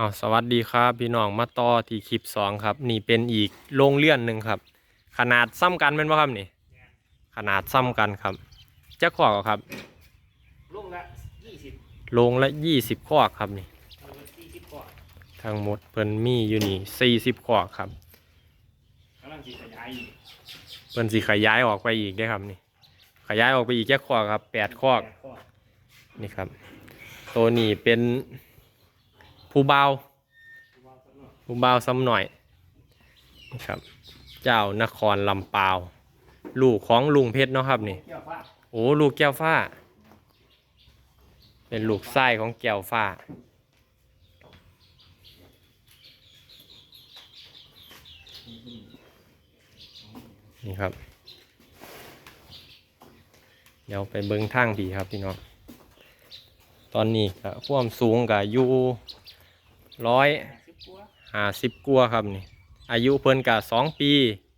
อ้าวสวัสดีครับพี่น้องมาต่อที่คลิปสองครับ นี่เป็นอีกโรงเลื่อนหนึ่งครับ ขนาดซ้ำกันเป็นป่ะครับนี่ ขนาดซ้ำกันครับจะขวอกครับลูกละยี่สิบโรงละยี่สิบขวอกครับนี่สี่สิบกว่าทั้งหมดเพิ่นมีอยู่นี่สี่สิบขวอกครับกำลังสิขยายอยู่เพิ่นสิขยายออกไปอีกได้อครับนี่ ขยายออกไปอีกแค่ขวอกครับแปดขวอกแปดข้อนี่ครับ ตัวนี้เป็น ผู้เบาผู้เบาซ้ำหน่อยครับ เจ้านครลำปาว ลูกของลุงเพชรเนาะครับนี่ โอ้ลูกแก้วฟ้า เป็นลูกไส้ของแก้วฟ้า นี่ครับ เดี๋ยวไปเบิ้งทางดีครับพี่น้อง ตอนนี้ก็ความสูงก็อยู่ ร้อยสิบกว่าห้าสิบกัวาครับนี่ อายุเพิ่นก็สองปี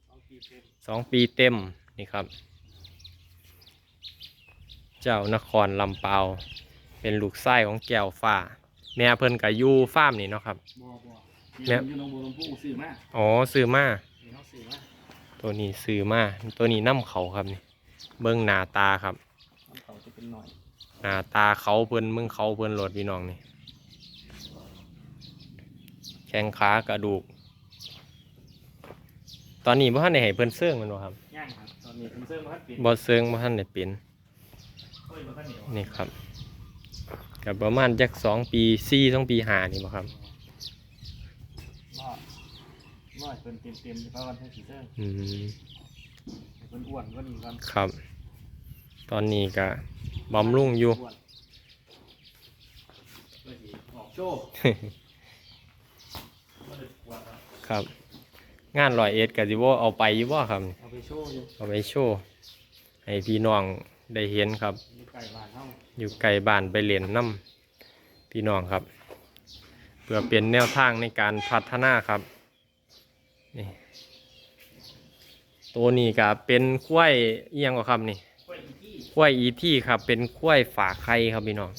สองปีเต็มสองปีเต็มนี่ครับ เจ้านครลำเปาเป็นลูกไส้ของแก้วฟ้า แม่เพิ่นกับยูฟาร์มนี่เนาะครับบ่บ่แล้เนี่ยวอยู่หนองบัวลำพูซื้อมาอ๋อซื้อมานี่เขาซื้อมาตัวนี้ซื้อมาตัวนี้น้ำเขาครับนี่ เบิ้งหน้าตาครับเขาจะเป็นหน่อยหน้าตาเขาเพิ่นมึงเขาเพิ่นโหลดพี่น้องนี่ แข้งขากระดูก ตอนนี้บ่ทันได้ให้เพิ่นเสื่องแมันบ่ครับย่างครับตอนนี้ผมซื้อมาให้ปิดบ่เสื่องบ่ทันได้เป็นโอ้ยบ่ทันเหนียวนี่ครับกับประมาณจักสองปีสี่สองปีหานี่บ่ครับ รอดรอดเป็นเต็มเต็มๆเพราะวันที่สีเสื้ออืมเป็นอ้วนก็ดีกันครับ ตอนนี้ก็บำรุงอยู่ อ้วนก็ดีออกโชว์บ่ได้กวาด ครับครับ งานลอยเอ็ดกับจิบ่เอาไปอยู่บ่ครับ เอาไปโชว์อยู่เอาไปโชว์ให้พี่น้องได้เห็นครับ อยู่ไก่บ้านเฮาอยู่ไกลบ้านไปเล่นน้ำพี่น้องครับ เพื่อเป็นแนวทางในการพัฒนาครับนี่ตัวนี้ก็เป็นควายเอียงกว่าครับนี่กล้วยอีที่ควายอีที่ครับ เป็นควายฝาไข่ครับพี่น้อง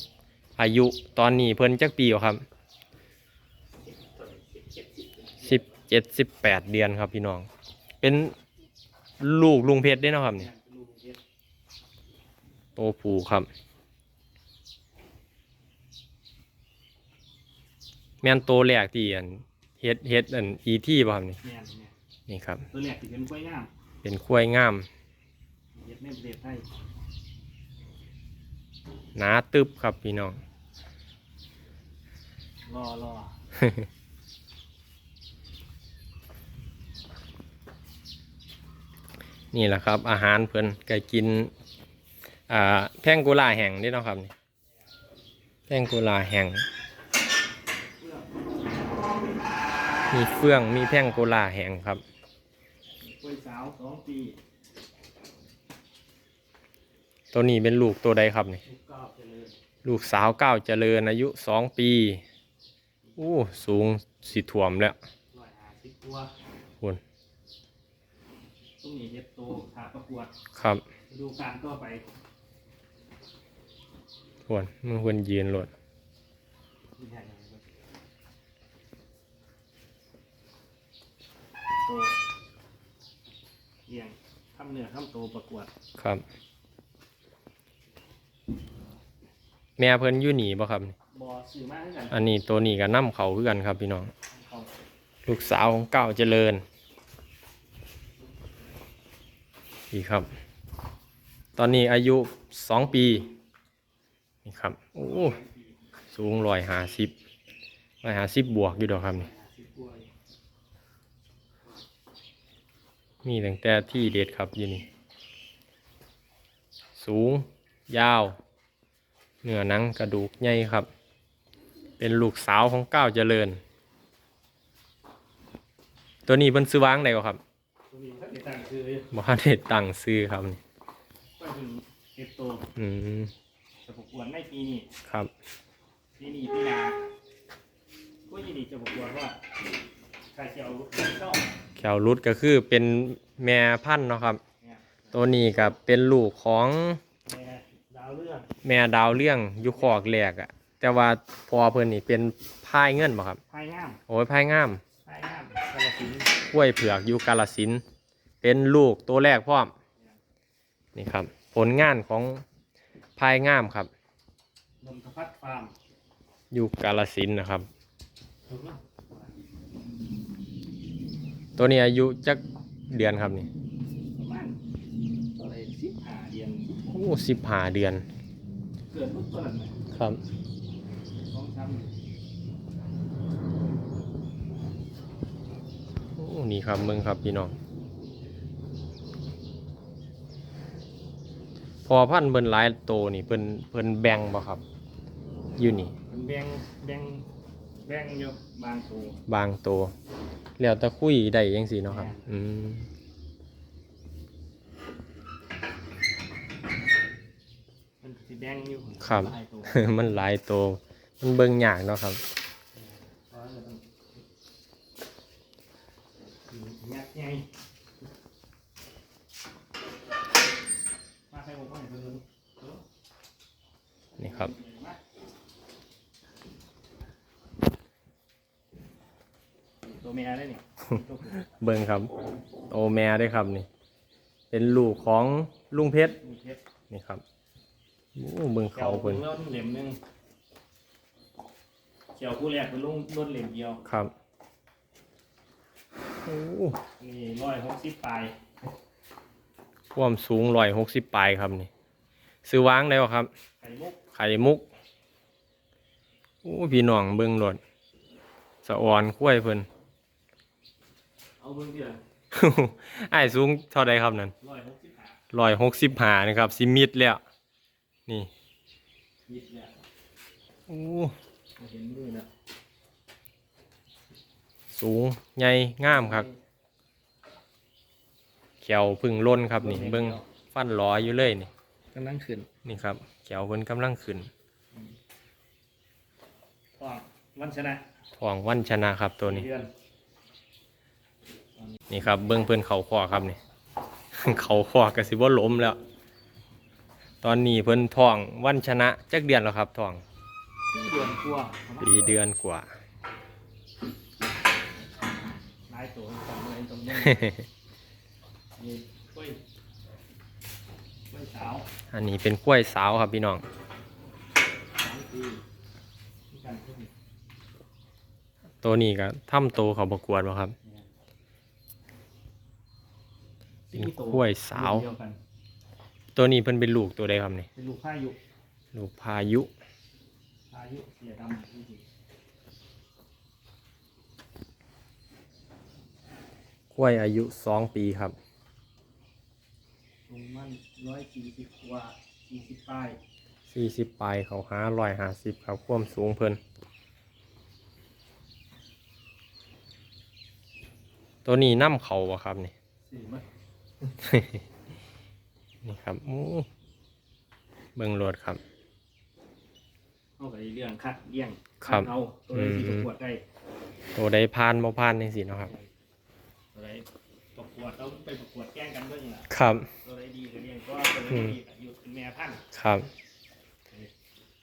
อายุตอนนี้เพิ่นจักปีแล้วครับสิบ เจ็ดสิบแปดเดือนครับพี่น้อง เป็นลูกลุงเพชรได้เนาะครับนี่เนี่ยเป็นลูกเฮ็ดโตผูครับ แม่นโตแรกที่อันเฮ็ดเฮ็ดอันอีที่ป่ะครับนี่แม่นเนี่ยนี่ครับ ตัวแรกที่เป็นกล้วยงามเป็นควายงามเฮ็ดในประเทศไทยหนาตึบครับพี่น้อง รอรอ นี่แหละครับ อาหารเพิ่นก็กินอ่าแพงกุลาแห้งนี่เนาะครับนี่แพงกุลาแห้งมีเฟื่องมีแพงกุลาแห้งครับกล้วยสาวสองปีตัวนี้เป็นลูกตัวใดครับนี่ลูกเก้าไปเลยลูกสาวเก้าวเจริญอายุสองปีอู้สูงสิถ่วมแล้วร้อยห้าสิบตัวคุณ ต้องมีเฮ็ดโตขาประกวดครับฤดูกาลต่อไปคุณมึงควรยืนรถมีแห่งไหนบ้างโตเอียงทำเนื้อทำโตประกวด ครับ แม่เพิ่นอยู่หนีบ่ครับนี่บอสื่อมากขึ้นกันอันนี้ตัวนี้ก็นํเขาคือกันครับพี่น้องเขาลูกสาวของเก้าวเจริญ นี่ครับ ตอนนี้อายุสองปี นี่ครับ โอ้สูงร้อยหาสิบร้อยหาสิบบวกอยู่ดอกครับนี่มีตั้งแต่ที่เด็ดครับอยู่นี่ สูง ยาว เนื้อหนังกระดูกใหญ่ครับ เป็นลูกสาวของก้าวเจริญ ตัวนี้เป็นซื้อวางได้บ่ครับ ตัวนี้ถ้าเกิดตั้งคือบ่ทันได้ตั้งซื้อครับนี่ก็เป็นเฮ็ดโตอืมจะประกวดในปีนี้ครับปีนี้ปีหนาก็ยินดีจะประกวดว่าใครจะเอาชอบแขวรุดก็คือเป็นแม่พันธุ์เนาะครับเนี่ยตัวนี้ก็เป็นลูกของแม่ดาวเรื่องแม่ดาวเรื่องอยุคอกแรกอะแต่ว่าพอเพิ่นนี่เป็นพายเงินบ่ครับพายงามโอ้ยพายงามพายงามกระสินธุ์ กล้วยเผือกอยู่กาลสินธุ์เป็นลูกตัวแรกพร้อมนี่ครับ ผลงานของพายงามครับนนทพัฒน์ฟาร์มอยู่กาลสินธุ์นะครับถูกไหมตัวนี้อายุจักเดือนครับนี่ประมาณอะไรสิบห้าเดือนโอ้สิบห้าเดือน เกิดลูกตัวนั้นไหมครับ สองสาม โอ้ นี่ครับเมืองครับพี่น้องพอพันธุ์เบิ่นหลายโตนี่เพิ่นเพิ่นแบ่งบ่ครับ อยู่นี่เป็นแบงแบงแบงเยอะบางตัวบางโตแล้วแต่คุยได้ยังสิเนาะครับ อืมมันสิแบงอยู่ครับ หลายตัว มันหลายโตมันเบิ่งยากเนาะครับ เพราะว่าเราต้อง ยัดไงมาใส่หมวกก่อนเพิ่นนี่ครับตัวเมียได้นี่ตัวผู้เบิ่งครับโตแม่ได้ครับนี่ เป็นลูกของลุงเพชรมีเพชรนี่ครับโอ้เบิ่งเขียเขาวเพิ่นล้นเหลี่ยมหนึงเขียวผู้แรกเป็นลุงล้นเหลี่ยมเดียวครับ โอ้นี่ร้อยหกสิบปลายความสูงร้อยหกสิบปลายครับนี่ ซื้อวางได้บ่ครับ ไข่มุกไข่มุก โอ้พี่น้องเบิ่งรถสะออนคุ้ยเพิ่นเอาเบิ่งเดียวอ้ายสูงเท่าใดครับนั่นร้อยหกสิบห้าร้อยหกสิบห้านะครับสิมิดแล้ว นี่ยิบเนี่ยโอ้เห็นมือนะ สูงใหญ่งามครับแขวพึ่งล้นครับนี่เบิ่งฟันหลออยู่เลยนี่กำลังขึ้นนี่ครับแขวเพิ่นกำลังขึ้นก็วันชนะทองวันชนะครับตัวนี้เดือนนี่ครับเบิ่งเพิ่นเขาคอครับนี่เขาคอกระสิบ่ล้มแล้ว ตอนนี้เพิ่นทองวันชนะจักเดือนแล้วครับทองที่เดือนกลัวประมาณปีเดือนกว่า นายตัวสองเลยตรงนี้นี่กล้วยกล้วยสาวอันนี้เป็นกล้วยสาวครับพี่น้องสองปีที่กันขึ้นตัวนี้ก็ทำโตเขาประกวดบ่ครับเป็นกล้วยสาว เดียวกันตัวนี้เพิ่นเป็นลูกตัวใดครับนี่เป็นลูกพายุลูกพายุพายุเสียดำจริง กล้วยอายุสองปีครับๆสูงมันร้อยสี่สิบกว่าสี่สิบปลายสี่สิบปลายเขาหาร้อยห้าสิบครับความสูงเพิ่นตัวนี้น้ำเขาบ่ครับนี่ สี่มั้ยนี่ครับโอ้เบิ่งรถครับเอาไปเรื่องคัดเลี้ยงครับ เอาตัวเลยที่อืประมกวดได้ ตัวใดพานบ่พานจังซี่เนาะครับ ตัวไหนประกวดเราไปประกวดแกล้งกันด้วยนี่แหละครับตัวไหนดีก็เรียนก็ตัวไหนดีก็อยู่เป็นแม่พันธุ์ครับ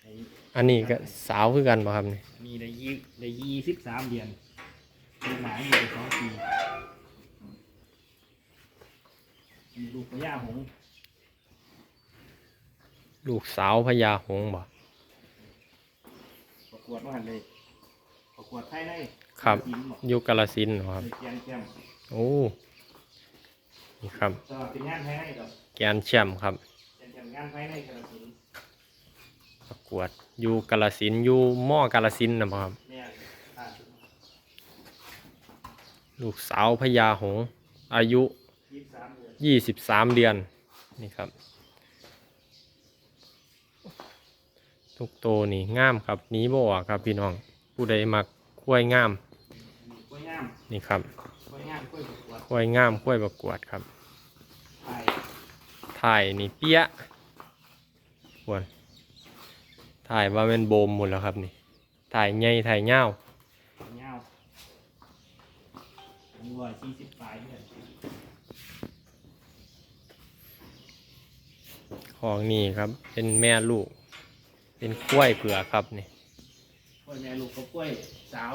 ไอ้อันนี้ก็สาวคือกันบ่ครับนี่มีได้ยี่ได้ยี่สิบสามเดือนเป็นหมาอยู่ได้สองปีมีลูกพญาหงส์ลูกสาวพญาหงส์บ่ประกวดมาหันเลยประกวดภายในครับทีมบอกอยู่กาฬสินธุ์เหรอครับเลยแกนแชมป์ โอ้นี่ครับก็เป็นงานภายในดอกแกนแชมป์ครับ เป็นแชมป์งานภายในกระสินธุ์ประกวดอยู่กาลสินธุ์อยู่มอกาลสินธุ์นะบ่ครับ เนี่ยอ่าลูกสาวพญาหงส์อายุ ยี่สิบสามเดือน23เดือนนี่ครับ ทุกโตวนี่งามครับหนี้บ่ออกครับพี่น้องผู้ใดมักคุ้วยงาม กล้วยงาม นี่ครับกล้วยงามกล้วยประกวดคุ้วยงามคุ้วยประกวดครับไทยถ่ายนี่เปี้ยควรถ่ายว่าเป็นโบมหมดแล้วครับนี่ ถ่ายใหญ่ถ่ายยาวเงามีร้อยสี่สิบปลายเดือนของนี่ครับ เป็นแม่ลูก เป็นกล้วยเผือกครับนี่ล้วยแม่ลูกกับกล้วยสาว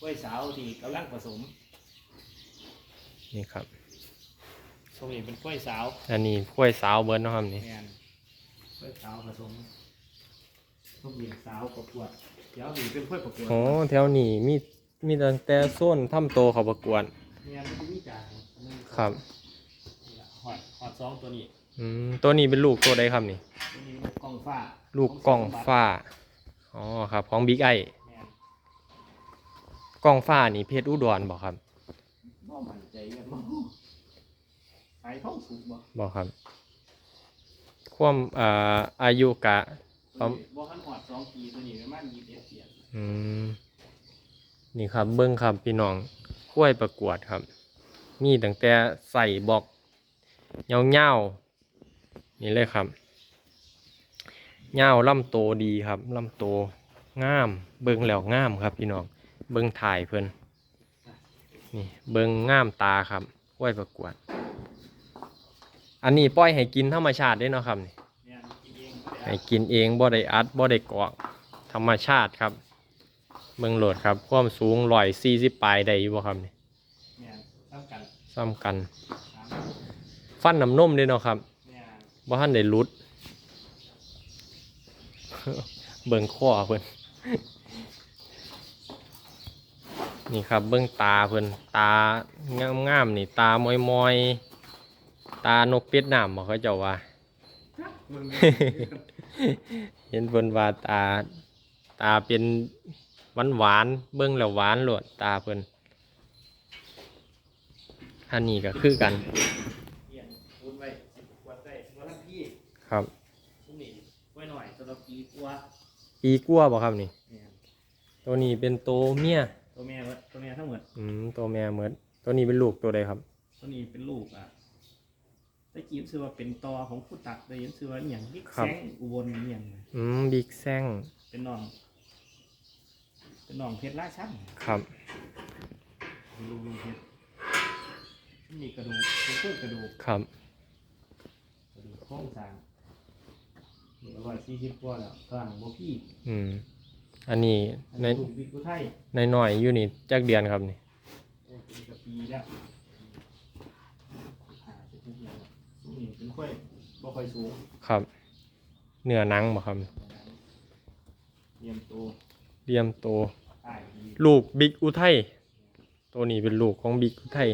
กล้วยสาวที่กำลังผสมนี่ครับตรงนี้เป็นกล้วยสาวอันนี้กล้วยสาวเบิร์ดเนาะครับนี่ แมนกล้วยสาวผสมต้องเบียสาวประกวดเดี๋ยวนี่เป็นกล้วยประกวดโอ้แถวนี้มีมีตั้งแต่โซนถ้ำโตเขาประกวดแมนมันมีจานหนึ่งครับ นี่ล่ะหอดหอดสองตัวนี้อืมตัวนี้เป็นลูกตัวใดครับนี่ ตัวนี้ลูกกล้องฟ้าลูกกล้องฟ้า อ๋อครับ ของบิ๊กไอแมน กล้องฟ้านี่เพชรอุดรบอกครับบ่มั่นใจกันบ่ขายท้องสูงบ่บอกครับ ความเอ่ออายุกะ ครับ บ่ทันหอดสองปีตัวนี้ประมาณยี่สิบเอ็ดเดือนอืมนี่ครับเบิ้งครับพี่น้องกล้วยประกวดครับ มีตั้งแต่ใส่บอกเงาๆนี่เลยครับเงาลำโตดีครับลำโตงาม เบิ้งแล้วงามครับพี่น้อง เบิ้งถ่ายเพิ่นนี่เบิ้งงามตาครับกล้วยประกวด อันนี้ปล่อยให้กินธรรมชาติได้เนาะครับนี่ให้กินเองบ่ได้อัดบ่ได้กอกธรรมชาติครับเมืองโหลดครับความสูงร้อยสี่สิบปลายได้อยู่บ่ครับนี่แม่นซ้ำกันซ้ำกัน ฟันน้ำนมด้เนาะครับแม่นบ่ทันได้หลุด เบิ่งข้อเพิ่น นี่ครับเบิ่งตาเพิ่นตางามๆนี่ตามอยมอยๆตานกเป็ดน้ำบ่เขาเจ้าว่ามึงเห็นเพิ่นว่าตาตาเป็นหวานหวานๆเบิ่งแล้วหวานโลดตาเพิ่นอันนี้ก็คือกันเหียนคูณไว้สิบขวดได้ว่าทั้งพี่ครับทุกนี่ไว้หน่อยสำหรับปีกว่าปีกัวบ่ครับนี่แม่นตัวนี้เป็นตัวเมีย ตัวแม่เบิดตัวแม่ทั้งหมดอืมตัวแม่เหมือนตัวนี้เป็นลูกตัวใดครับ ตัวนี้เป็นลูกอะตะกี้ชื่อว่าเป็นตอของผู้ตักได้ยินชื่อว่าอหย่างบิ๊กครับ แซงอุบลอหย่างอืมบิ๊กแซงเป็นน้อง เป็นน้องเพชรราชันครับลูกลุงเพชรมีกระดูกเป็นเพื่อกระดูก ครับ กระดูกโครงสร้างนี่ร้อยสี่สิบกว่าแล้วกลางโบพี่อืม อันนี้อันในนี้ลูกบิ๊กกุไทยในน้อยอยู่นี่จักเดือนครับนี่โอ้เป็นกะปีแล้วหาสิบหกเดือนแล้วนี่เป็นค่อยบ่ค่อยสูงครับเนื้อหนังบ่ครับเรียมตัวเรียมโตใต้ดีลูกบิ๊กอุทัยตัวนี้เป็นลูกของบิ๊กอุทัย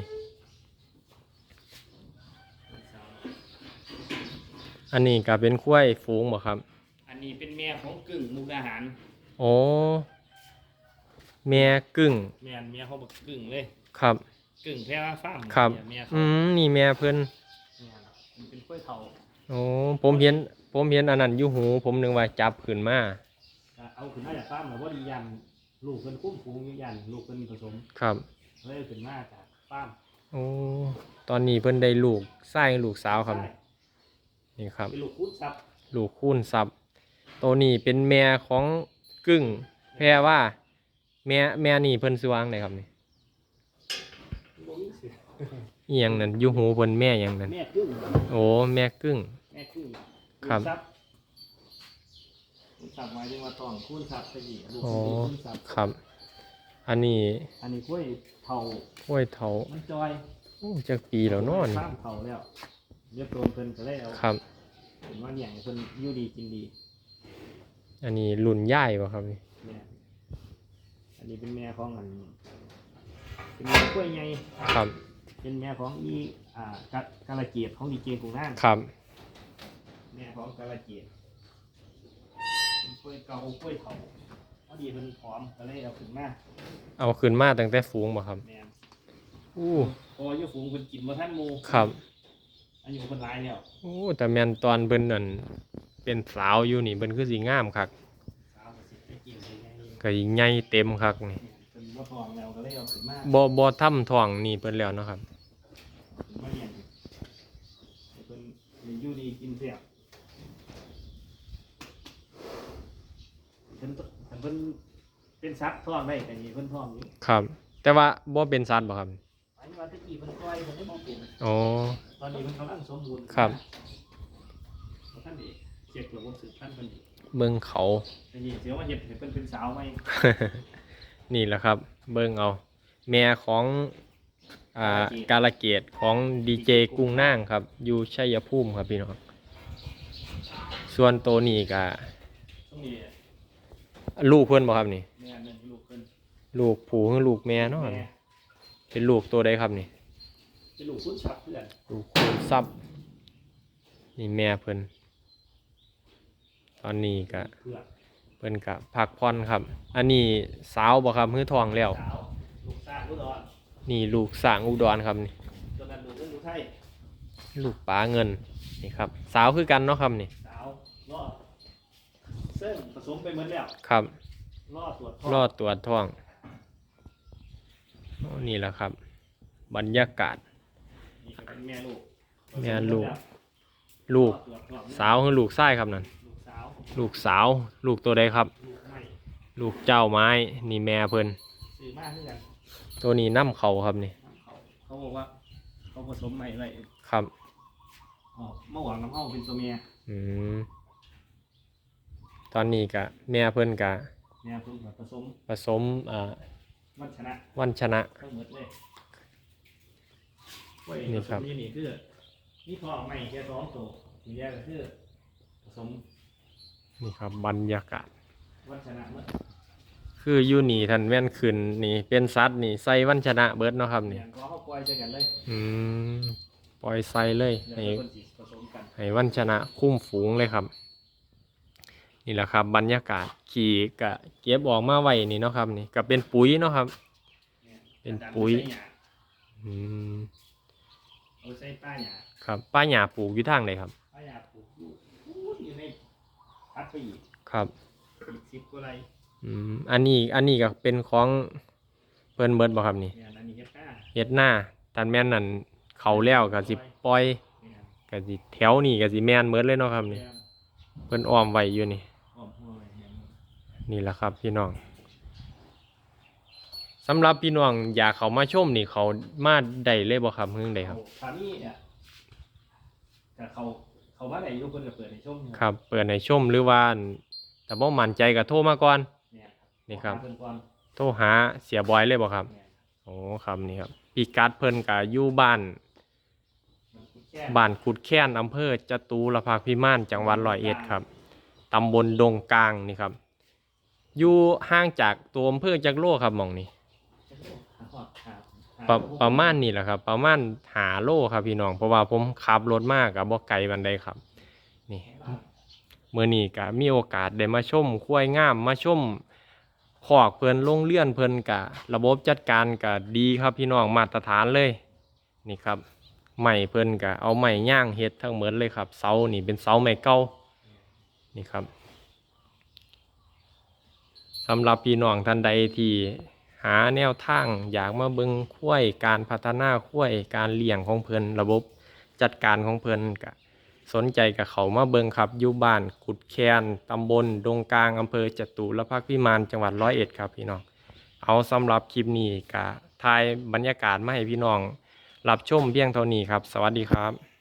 อันนี้ก็เป็นคุ้ยฝูงบ่ครับ อันนี้เป็นแม่ของกึ่งมุกดาหาร โอ้แม่กึ่ง แม่นแม่เขาบอกกึ่งเลยครับ กึ่งแพร่ว่าฟาร์มครับเนี่ยแม่เขาอืมนี่แม่เพิ่นแม่นมันเป็นกล้วยเถาโอ้ผมเห็น ผมเห็นอันนั้นอยู่หู ผมนึกว่าจับขึ้นมาก็เอาขึ้นมาจากฟาร์มแล้วว่าดียันลูกเพิ่นคุ้มฟูงอยู่ยันลูกเพิ่นผสมครับ เลยเอาขึ้นมาจากฟาร์มโอ้ตอนนี้เพิ่นได้ลูกไส้ลูกสาวครับ ใช่นี่ครับ เป็นลูกคุ้นซับลูกคูณทรัพย์ตัวนี้เป็นแม่ของ กึ่ง แพรว่า แม่แม่นี่เพิ่นสิวางได้ครับนี่บ่มีเสืออีหยังนั่นอยู่หูเพิ่นแม่หยังนั่นแม่กึ่งโอ้แม่กึ่ง แม่กึ่งครับคุ้นซับคุ้นซับหมายถึงว่าต้องคุ้นซับไปอีกลูกอ๋อเป็นคุ้นซับครับ อันนี้อันนี้กล้วยเถากล้วยเถามันจอยโอ้จักปีแล้วเนาะนี่ฟาร์มเถาแล้วเรียบตัวเพิ่นก็เลยเอาครับ เห็นว่าเนี่ยเพิ่นอยู่ดีกินดี อันนี้รุ่นย่ายบ่ครับนี่แม่อันนี้เป็นแม่ของอันเป็นแม่กล้วยไงครับเป็นแม่ของอีอ่ากะกาลเกียรติของดีเจกรุงน่านครับแม่ของกาลเกียรติเป็นกล้วยเก่ากล้วยเถาพอดีเพิ่นผอมก็เลยเอาขึ้นมาเอาขึ้นมาตั้งแต่ฝูงบ่ครับแม่อู้พออยู่ฝูงเพิ่นกินบ่ทันหมู่ครับอายุเพิ่นหลายแล้วโอ้แต่แม่นตอนเพิ่นนั่น เป็นสาวอยู่นี่เพิ่นคือสิงามคักสาวก็สิไปกินได้ไงนี่ก็ใหญ่เต็มคักนี่เพิ่นบ่ท้องแล้วก็เลยเอาขึ้นมาบ่บ่ทำท้องนี่เพิ่นแล้วเนาะครับขึ้นมาเลี้ยงให้เพิ่นได้อยู่ดีกินแซ่บเพิ่นตเพิ่นเป็นสัตว์ท้องได้แต่นี่เพิ่นท้องอยู่ครับ แต่ว่าบ่เป็นสัตว์บ่ครับอันนี้ว่าตะกี้เพิ่นปล่อยเพิ่นได้บ่เป็นอ๋อตอนนี้เพิ่นกำลังสมบูรณ์ครับท่านดี เช็คระบบสืบพันธุ์เพิ่นดีอเบิ่งเขา แต่นี่เสียวมาเห็ดเห็ดเป็นเป็นสาวไหมนี่แหละครับ เบิ่งเอา แม่ของอ่ากาลเกตของดีเจกุ้งนางครับ อยู่ชัยภูมิครับพี่น้องส่วนโตวนี้ก็ต้องมีลูกเพื่อนบ่ครับนี่ แม่หนึ่งลูกขึ้นลูกผูหรือลูกแม่เนาะแม่เป็นลูกตัวใดครับนี่ เป็นลูกคุ้นชับเพื่อนลูกคูณซับนี่แม่เพิ่น ตอนนี้ก็เพื่อนเพิ่นก็พักผ่อนครับ อันนี้สาวบ่ครับมือทองแล้วสาวลูกสร้างลูกดอนนี่ลูกสร้างอุดรครับนี่จนนั้นลูกขึ้นลูกไทยลูกป๋าเงินนี่ครับ สาวคือกันเนาะครับนี่สาวรอดเส้นผสมไปหมดแล้วครับรอดตรวจท้องรอดตรวจท้องโอ้นี่แหละครับ บรรยากาศนี่ก็เป็นแม่ลูกแม่ลูก ลูกรอดตรวจท้องสาวคือลูกชายครับนั่น ลูกสาวลูกสาว ลูกตัวใดครับ ลูกใหม่ลูกเจ้าไม้นี่แม่เพิ่นซื้อมากเพื่อนตัวนี้น้ำเขาครับนี่เขาเขาบอกว่าเขาผสมใหม่ไว้ครับอ๋อเมื่อวานน้ำเข้าเป็นตัวเมียอืมตอนนี้กะแม่เพิ่นกะแม่เพิ่งผสมผสมอ่ามันชนะวันชนะทั้งหมดเลยเว้ยนี่ผครัสบมนี่นี่คือนี่ทองใหม่แค่สองตัวทีแรกก็คือผสม นี่ครับบรรยากาศวันชนะเมื่อคืออยู่นี่ท่านแม่นขึ้นนี่เป็นสัตว์นี่ใส่วันชนะเบิดเนาะครับนี่อย่างก็เขาปล่อยเจอกันเลยอืมปล่อยใส่เลยอย่างให้คนสีผสมกันให้วันชนะคุ้มฝูงเลยครับ นี่แหละครับบรรยากาศขี่กะเก็บออกมาไว้นี่เนาะครับ นี่ก็เป็นปุ๋ยเนาะครับเนี่ยเป็นปุ๋ยอาจารใส่หญ้าอืมเอาใส่ป้าหยาครับป้าหญ้าปลูกอยู่ทางใดครับ ป้าหยาปลูกอยู่พูดอยู่ใน พัดไปอีกครับอีกสิบกว่าไรอืมอันนี้อันนี้ก็เป็นของเพิ่นเบิดบ่ครับนี่เนี่ยอันนี้เฮ็ดหน้าเฮ็ดหน้าตันแม่นนั่นเขาแล้วก็สิปล่อยเนี่ยก็สิแถวนี่ก็สิแม่นเบิดเลยเนาะครับนี่ เนี่ยเพิ่นอ้อมไว้อยู่นี่ อ้อมหัวไว้เนี่ยนี่แหละครับพี่น้องสำหรับพี่น้องอยากเขามาชมนี่เขามาได้เลยบ่ครับเพิ่งได้ครับเอาตอนนี้เนี่ยแต่เขา เขาว่าไหนทุกคนก็เปิดในช่วงครับ เปิดให้ชมหรือว่าแต่บ่มั่นใจก็โทรมาก่อนเนี่ยนี่ครับขอหาเพิ่นก่อนโทรหาเสียบอยเลยบ่ครับเนี่ยโอ้ครับนี่ครับพี่กัดเพิ่นก็อยู่บ้านมันแค่บ้านกุดแค้นอำเภอจตุรพักษ์พิมานจังหวัดร้อยเอ็ดครับตำบลดงกลางนี่ครับ อยู่ห่างจากตัวอำเภอจักโลครับหมองนี้ ประประมาณนี่แหละครับ ประมาณหาโลครับพี่น้องเพราะว่าผมขับรถมากกับบ่ไกลบันไดครับ นี่เมื่อนี้ก็มีโอกาสได้มาชมคุ้วยงามมาชมขอกเพิ่นโรงเรื่อนเพิ่นกะ ระบบจัดการกะดีครับพี่น้องมาตรฐานเลย นี่ครับไม้เพิ่นกะเอาไม้ย่างเฮ็ดทั้งหมดเลยครับ เสานี่เป็นเสาไม้เก่านี่ครับสำหรับพี่น้องท่านใดที่ หาแนวทางอยากมาเบิงคุ้ยการพัฒนาคุ้ยการเลี้ยงของเพิ่นระบบจัดการของเพิ่นกะสนใจกับเขามาเบิงครับอยู่บ้านกุดแคนตำบลดงกลางอำเภอจตุรพักษ์พิมานจังหวัดร้อยเอ็ดครับพี่น้อง เอาสำหรับคลิปนี้กะถ่ายบรรยากาศมาให้พี่น้อง รับชมเพียงเท่านี้ครับ สวัสดีครับ